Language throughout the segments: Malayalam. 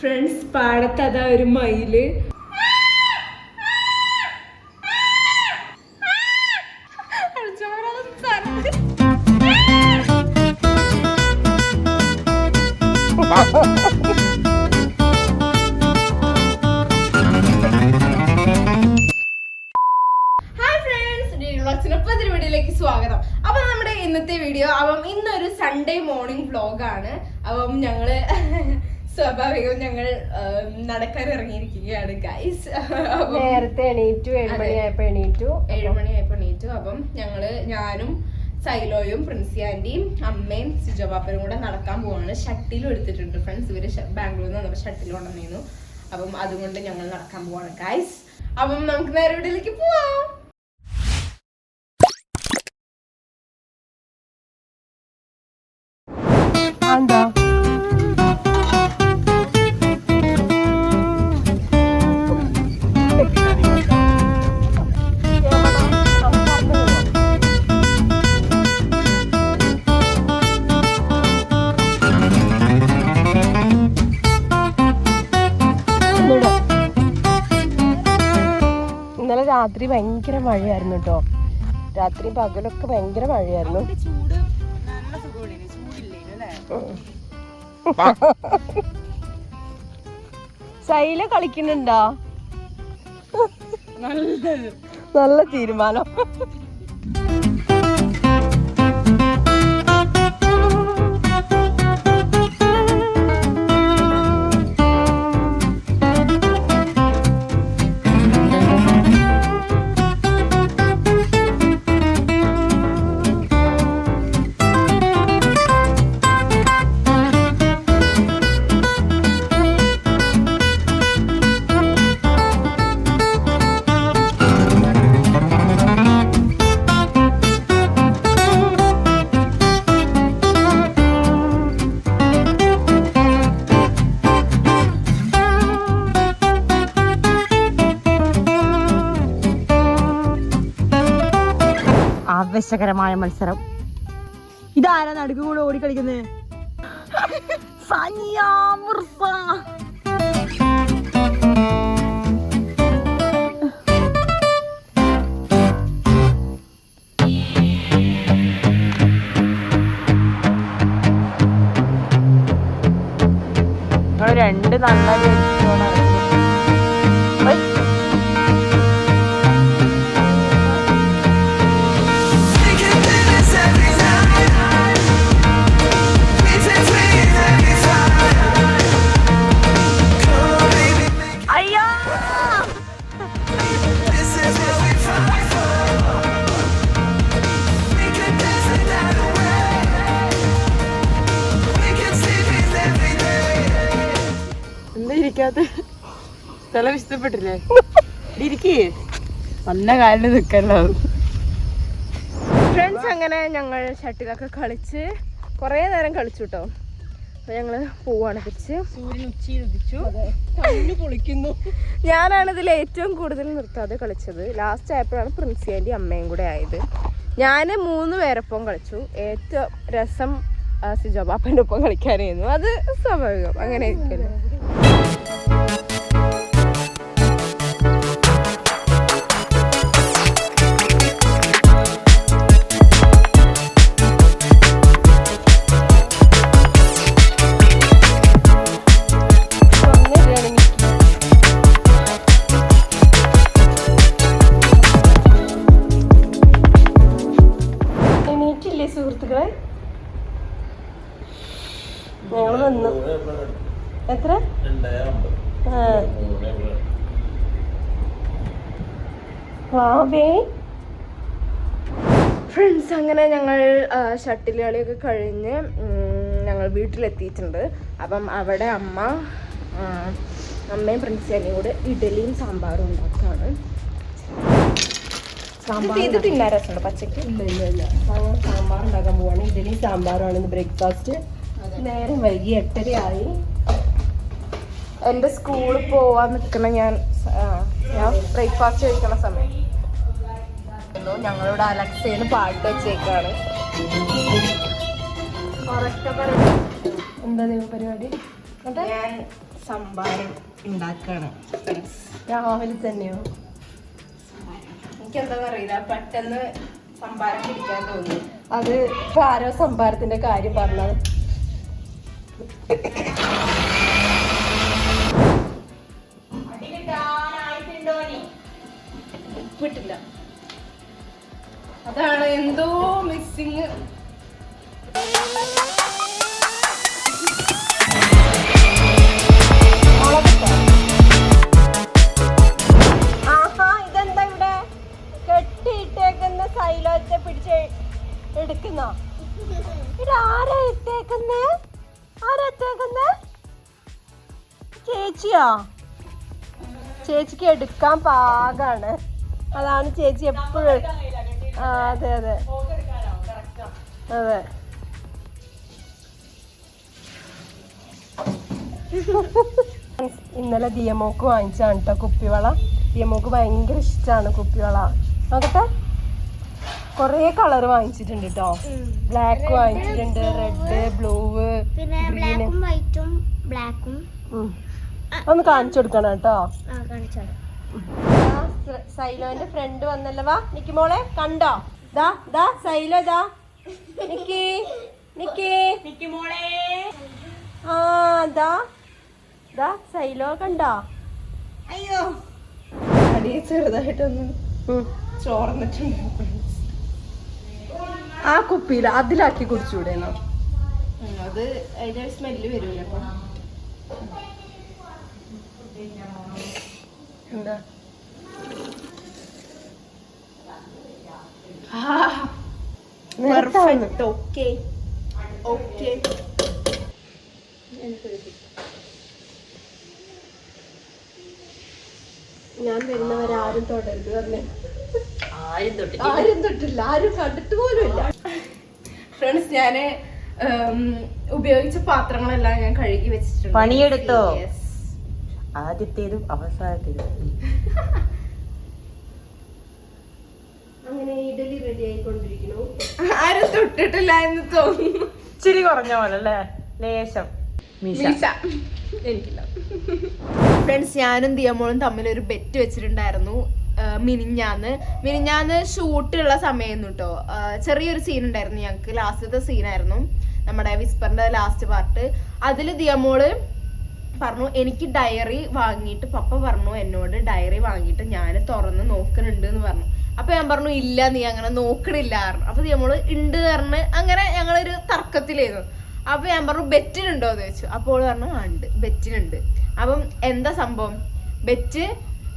ഫ്രണ്ട്സ് പാടത്ത് അതാ ഒരു മയിൽ. സ്വാഗതം. നമ്മുടെ ഇന്നത്തെ വീഡിയോ അപ്പം ഇന്നൊരു സൺഡേ മോർണിംഗ് വ്ളോഗാണ് അപ്പം ഞങ്ങൾ സ്വാഭാവികം ഞങ്ങൾ നടക്കാൻ ഇറങ്ങിയിരിക്കുകയാണ് ഗൈസ് നേരത്തെ എണീറ്റു ഏഴുമണിയായപ്പോ എണീറ്റു. ഏഴുമണിയായപ്പോ എണീറ്റു. അപ്പം ഞങ്ങൾ ഞാനും സൈലോയും പ്രിൻസി ആന്റിയും അമ്മയും സിജോബാപ്പനും കൂടെ നടക്കാൻ പോവാണ്. ഷട്ടിലും എടുത്തിട്ടുണ്ട് ഫ്രണ്ട്സ് ഇവർ ബാംഗ്ലൂരിൽ നിന്ന് വന്നപ്പോൾ ഷട്ടിൽ കൊണ്ടുവന്നിരുന്നു. അപ്പം അതുകൊണ്ട് ഞങ്ങൾ നടക്കാൻ പോവാണ് ഗൈസ് അപ്പം നമുക്ക് നേരെ ഇവിടെയിലേക്ക് പോവാം. എന്താ രാത്രി ഭയങ്കര മഴയായിരുന്നു കേട്ടോ. രാത്രി പകലൊക്കെ ഭയങ്കര മഴയായിരുന്നു. ശൈല കളിക്കുന്നുണ്ടോ? നല്ല തീരുമാനം. ആവേശകരമായ മത്സരം. ഇതാരാ നടുക്കും കൂടെ ഓടിക്കളിക്കുന്നത് സാനിയ മിർസ. രണ്ട് നല്ല ഇരിക്കാത്ത സ്ഥലം ഇഷ്ടപ്പെട്ടില്ലേ? ഇരിക്കേ നല്ല കാലിന് നിൽക്കല്ലോ ഫ്രണ്ട്സ് അങ്ങനെ ഞങ്ങൾ ഷട്ടിലൊക്കെ കളിച്ച് കുറേ നേരം കളിച്ചു കേട്ടോ അപ്പൊ ഞങ്ങൾ പോവാണ് തിരിച്ച് സൂര്യൻ കണ്ണു പൊളിക്കുന്നു. ഞാനാണ് ഇതിൽ ഏറ്റവും കൂടുതൽ നിർത്താതെ കളിച്ചത്. ലാസ്റ്റ് ആയപ്പോഴാണ് പ്രിൻസിയാന്റെ അമ്മയും കൂടെ ആയത്. ഞാൻ മൂന്ന് പേരൊപ്പം കളിച്ചു. ഏറ്റവും രസം സിജോബാപ്പന്റെ സിജോ ബാപ്പന്റെ ഒപ്പം കളിക്കാനായിരുന്നു. അത് സ്വാഭാവികം. അങ്ങനെ ആയിരിക്കുമല്ലോ you ഫ്രണ്ട്സ് അങ്ങനെ ഞങ്ങൾ ഷട്ടിൽ കളിയൊക്കെ കഴിഞ്ഞ് ഞങ്ങൾ വീട്ടിലെത്തിയിട്ടുണ്ട്. അപ്പം അവിടെ അമ്മ അമ്മയും പ്രിൻസിയാനെയും കൂടെ ഇഡലിയും സാമ്പാറും ഉണ്ടാക്കുകയാണ് ഇത് തിന്നാൻ രസമുണ്ട് പച്ചക്ക്? ഇല്ല ഇല്ല ഇല്ല. സാമ്പാർ ഉണ്ടാക്കാൻ പോവാണ്. ഇഡലിയും സാമ്പാറുമാണ് ഇന്ന് ബ്രേക്ക്ഫാസ്റ്റ്. നേരം വൈകി എട്ടരയായി. എന്റെ സ്കൂളിൽ പോവാൻ നിൽക്കണ ഞാൻ ഞാൻ ബ്രേക്ക്ഫാസ്റ്റ് കഴിക്കണ സമയം. ഞങ്ങളിവിടെ അലക്സയിൽ പാട്ട് വെച്ചേക്കാണ്. എന്താ നിങ്ങൾ പരിപാടി? ഞാൻ സംഭാരം രാവിലെ തന്നെയോ? എനിക്കെന്താ അറിയില്ല പെട്ടെന്ന് സംഭാരം പിടിക്കാൻ തോന്നി. അത് ഇപ്പൊ ആരോ സംഭാരത്തിന്റെ കാര്യം പറഞ്ഞത്. ഉപ്പിട്ടില്ല അതാണ് എന്തോ മിസ്സിങ് സൈലോത്തെ ആരാ ചേച്ചിയാ? ചേച്ചിക്ക് എടുക്കാൻ പാകാണ്. അതാണ് ചേച്ചി എപ്പോഴും ആ അതെ അതെ. അതെ. ഇന്നലെ ദിയമോക്ക് വാങ്ങിച്ചാണ് കേട്ടോ കുപ്പിവള. ദിയമോക്ക് ഭയങ്കര ഇഷ്ടമാണ് കുപ്പിവള. നോക്കട്ടെ. കൊറേ കളർ വാങ്ങിച്ചിട്ടുണ്ട് കേട്ടോ ബ്ലാക്ക് വാങ്ങിച്ചിട്ടുണ്ട്. റെഡ് ബ്ലൂ ബ്ലാക്കും ഒന്ന് കാണിച്ചു കൊടുക്കണം കേട്ടോ സൈലോന്റെ ഫ്രണ്ട് വന്നല്ലോ. വാ നിക്കി മോളെ കണ്ടോ? ദാ ദാ സൈലോ ദാ. നിക്കി നിക്കി. ആ ദാ. ദാ സൈലോ കണ്ടോ? അയ്യോ. അടി ചെറുതായിട്ടൊന്ന് ചോർന്നിട്ടുണ്ട് ആ കുപ്പിയിൽ അതിലാക്കി കുടിച്ചൂടെ അത് അതിന്റെ സ്മെല്ല് വരൂല അപ്പൊ. എന്താ? ഞാൻ വരുന്നവരാരും തൊടരുത് പറഞ്ഞേ ആരും തൊട്ടില്ല ആരും കണ്ടിട്ട് പോലും ഇല്ല. ഫ്രണ്ട്സ് ഞാൻ ഉപയോഗിച്ച പാത്രങ്ങളെല്ലാം ഞാൻ കഴുകി വെച്ചിട്ടുണ്ട്. പണിയെടുത്തോ? ആദ്യത്തേതും അവസാനത്തേതും. അങ്ങനെ ഇഡലി റെഡി ആയിക്കൊണ്ടിരിക്കുന്നു. ആരും തൊട്ടിട്ടില്ല എന്ന് തോന്നുന്നു. ഇച്ചിരി കുറഞ്ഞ പോലെ അല്ലേ? ലേശം. എനിക്കില്ല. ഫ്രണ്ട്സ് ഞാനും ദിയമോളും തമ്മിൽ ഒരു ബെറ്റ് വെച്ചിട്ടുണ്ടായിരുന്നു മിനിഞ്ഞാന്ന്. മിനിഞ്ഞാന്ന് ഷൂട്ടുള്ള സമയം കേട്ടോ ചെറിയൊരു സീൻ ഉണ്ടായിരുന്നു ഞങ്ങൾക്ക് ലാസ്റ്റത്തെ സീനായിരുന്നു നമ്മുടെ വിസ്പറിന്റെ ലാസ്റ്റ് പാർട്ട് അതിൽ ദിയമോൾ പറഞ്ഞു എനിക്ക് ഡയറി വാങ്ങിയിട്ട് പപ്പ പറഞ്ഞു എന്നോട് ഡയറി വാങ്ങിയിട്ട് ഞാൻ തുറന്ന് നോക്കുന്നുണ്ട് എന്ന് പറഞ്ഞു. അപ്പൊ ഞാൻ പറഞ്ഞു ഇല്ല നീ അങ്ങനെ നോക്കണില്ല പറഞ്ഞു. അപ്പൊ നമ്മൾ ഉണ്ട് പറഞ്ഞ് അങ്ങനെ ഞങ്ങളൊരു തർക്കത്തിലായിരുന്നു. അപ്പൊ ഞാൻ പറഞ്ഞു ബെറ്റിനുണ്ടോ? എന്ന് ചോദിച്ചു. അപ്പോൾ പറഞ്ഞു ആ ഉണ്ട്. ബെറ്റിനുണ്ട്. അപ്പം എന്താ സംഭവം? ബെറ്റ്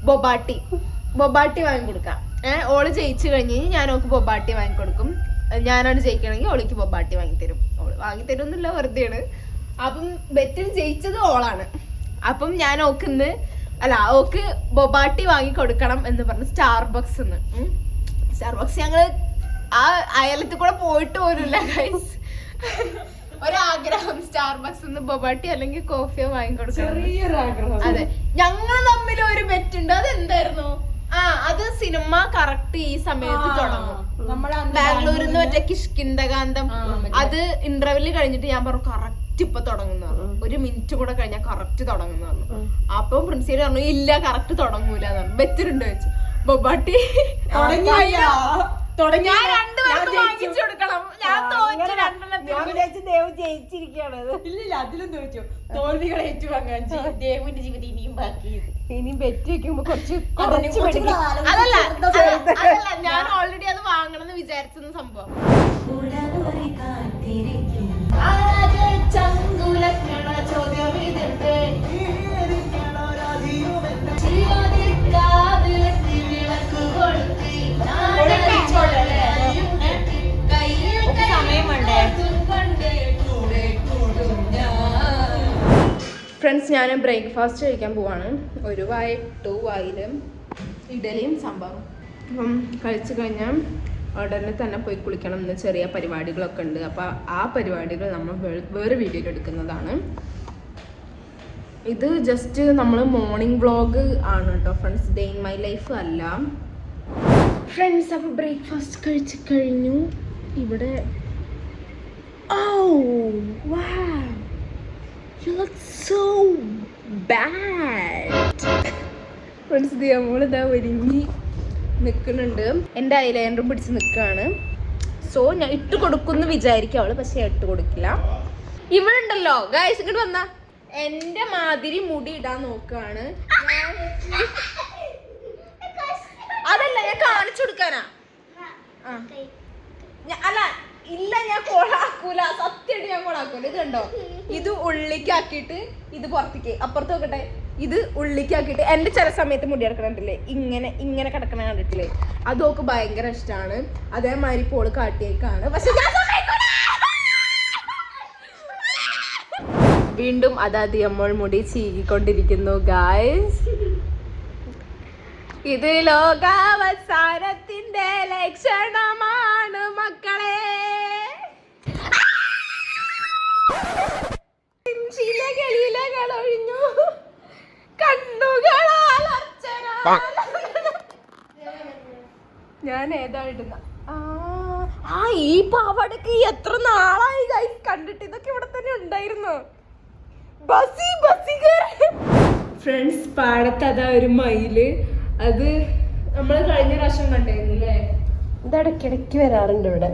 ബൊബാട്ടി. ബൊബാട്ടി വാങ്ങിക്കൊടുക്കാം ഏഹ് ഓൾ ജയിച്ചു കഴിഞ്ഞ് ഞാൻ ഓക്ക് ബൊബാട്ടി വാങ്ങിക്കൊടുക്കും ഞാനാണ് ജയിക്കണമെങ്കിൽ ഓളിക്ക് ബൊബാട്ടി വാങ്ങിത്തരും ഓൾ വാങ്ങിത്തരുന്നില്ല വെറുതെയാണ്. അപ്പം ബെറ്റിൽ ജയിച്ചത് ഓളാണ്. അപ്പം ഞാൻ ഓക്കിന്ന് അല്ല ഓക്ക് ബൊബാട്ടി വാങ്ങി കൊടുക്കണം എന്ന് പറഞ്ഞു സ്റ്റാർബക്സ് സ്റ്റാർബക്സ് ഞങ്ങൾ ആ അയലത്തിൽ കൂടെ പോയിട്ട് പോലുമില്ല ഗൈസ് ഒരാഗ്രഹം സ്റ്റാർബക്സ് ബൊബാട്ടി അല്ലെങ്കിൽ കോഫിയോ വാങ്ങിക്കൊടുക്കണം കൊടുക്കണം. ആഗ്രഹം അതെ. ഞങ്ങൾ തമ്മിൽ ഒരു ബെറ്റ് ഉണ്ട് അത് എന്തായിരുന്നു ആ അത് സിനിമ കറക്റ്റ് ഈ സമയത്ത് തുടങ്ങും. ബാംഗ്ലൂരിൽ നിന്ന് മറ്റേ കിഷ്കിന്ദകാന്തം. അത് ഇന്റർവെൽ കഴിഞ്ഞിട്ട് ഞാൻ പറഞ്ഞു കറക്റ്റ് ഇപ്പൊ തുടങ്ങുന്ന ഒരു മിനിറ്റ് കൂടെ കഴിഞ്ഞാൽ കറക്റ്റ് തുടങ്ങുന്ന പറഞ്ഞു. അപ്പൊ പ്രിൻസിപ്പൽ പറഞ്ഞു ഇല്ല കറക്റ്റ് തുടങ്ങൂല വെച്ചിട്ടുണ്ട് വെച്ചു. ബൊബാട്ടി തുടങ്ങി. ഞാൻ രണ്ടുപേർക്ക് വാങ്ങിച്ചു കൊടുക്കണം. ഞാൻ തോറ്റു ഞാൻ രണ്ടെണ്ണത്തിന് വിചാരിച്ചു ദേവ് ജയിച്ചിരിക്കുകയാണ് ഇല്ലില്ല അതിലും തോറ്റു. തോൽവികൾ ഏറ്റുവാങ്ങാൻ ദേവിന്റെ ജീവിതം ഇനിയും ബാക്കി ഇനി ബെറ്റ് വെക്കുമ്പോ കുറച്ച് അതല്ല അതല്ല ഞാൻ ഓൾറെഡി അത് വാങ്ങണം എന്ന് വിചാരിച്ചെന്ന സംഭവം. ഫ്രണ്ട്സ് ഞാൻ ബ്രേക്ക്ഫാസ്റ്റ് കഴിക്കാൻ പോവാണ്. ഒരു വായ ടു വായിലും ഇഡലിയും സംഭവം അപ്പം കഴിച്ചു കഴിഞ്ഞാൽ ഉടനെ തന്നെ പോയി കുളിക്കണം എന്ന് ചെറിയ പരിപാടികളൊക്കെ ഉണ്ട്. അപ്പോൾ ആ പരിപാടികൾ നമ്മൾ വേറെ വീഡിയോയിൽ എടുക്കുന്നതാണ്. ഇത് ജസ്റ്റ് നമ്മൾ മോർണിംഗ് വ്ളോഗ് ആണ് കേട്ടോ friends day in my life അല്ല. ഫ്രണ്ട്സ് അപ്പോൾ ബ്രേക്ക്ഫാസ്റ്റ് കഴിച്ച് കഴിഞ്ഞു. ഇവിടെ ഓ വാ so bad. ഫ്രണ്ട്സ് ദിയമോളിതാ ഒരുങ്ങി. നിൽക്കുന്നുണ്ട് എന്റെ ഐലൈനറും പിടിച്ച് നിൽക്കുകയാണ് സോ ഞാൻ ഇട്ട് കൊടുക്കുമെന്ന് വിചാരിക്കും അവൾ പക്ഷെ ഇട്ട് കൊടുക്കില്ല. ഇവളുണ്ടല്ലോ. ഗായസ് ഇങ്ങോട്ട് വന്ന. എന്റെ മാതിരി മുടി ഇടാൻ നോക്കുകയാണ് അതല്ല ഞാൻ കാണിച്ചു കൊടുക്കാനാ. അല്ല ഇല്ല ഞാൻ കൊളാക്കൂല. സത്യമായിട്ട് ഞാൻ കൊളാക്കൂല. ഇത് കണ്ടോ? ഇത് ഉള്ളിക്കാക്കിയിട്ട് ഇത് പുറത്തേക്ക്. അപ്പുറത്ത് നോക്കട്ടെ. ഇത് ഉള്ളിക്കാക്കിയിട്ട് എന്റെ ചില സമയത്ത് മുടി കിടക്കണില്ലേ ഇങ്ങനെ ഇങ്ങനെ കിടക്കണ കണ്ടിട്ടില്ലേ? അതൊക്കെ ഭയങ്കര ഇഷ്ടമാണ് അതേമാതിരി പോൾ കാട്ടിയേക്കാണ്. പക്ഷെ വീണ്ടും അതാത് നമ്മൾ മുടി ചീകിക്കൊണ്ടിരിക്കുന്നു ഗായ്സ് ഇത് ലോകാവസാനത്തിന്റെ ലക്ഷണമാണ് ഞാൻ ഏതാ ഇടുന്ന ആ, ഈ പാവാടക്ക് എത്ര നാളായി ഗൈസ് കണ്ടിട്ട് ഇതൊക്കെ ഇവിടെ തന്നെ ഉണ്ടായിരുന്നു. ബസി ബസി ഫ്രണ്ട്സ് പാടത്ത് അതാ ഒരു മയിൽ. അത് നമ്മൾ കഴിഞ്ഞ പ്രാവശ്യം കണ്ടായിരുന്നു അല്ലേ ഇത് ഇടയ്ക്കിടയ്ക്ക് വരാറുണ്ട് ഇവിടെ.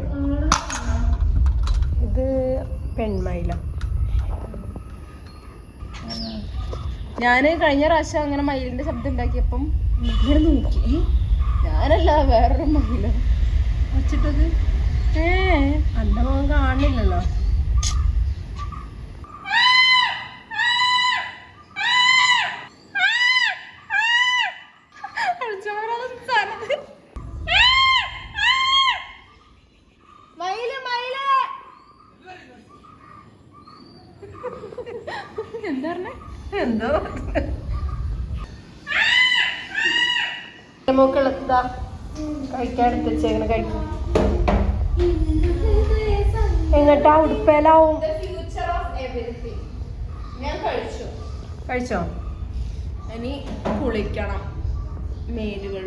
ഇത് പെൺമയില. ഞാൻ കഴിഞ്ഞ പ്രാവശ്യം അങ്ങനെ മയിലിന്റെ ശബ്ദം ഉണ്ടാക്കിയപ്പം ഇങ്ങനെ നോക്കി. ഞാനല്ല വേറൊരു മയില. വച്ചിട്ടത്? ഏ? അന്റെ മോൻ കാണില്ലല്ലോ മോക്കുള്ളതാ കഴിക്കാൻ എടുത്ത് വെച്ചേക്കണ കഴിക്കും. എങ്ങട്ടാ ഉടുപ്പേലാവും. കഴിച്ചോ. ഇനി കുളിക്കണം. മേലുകൾ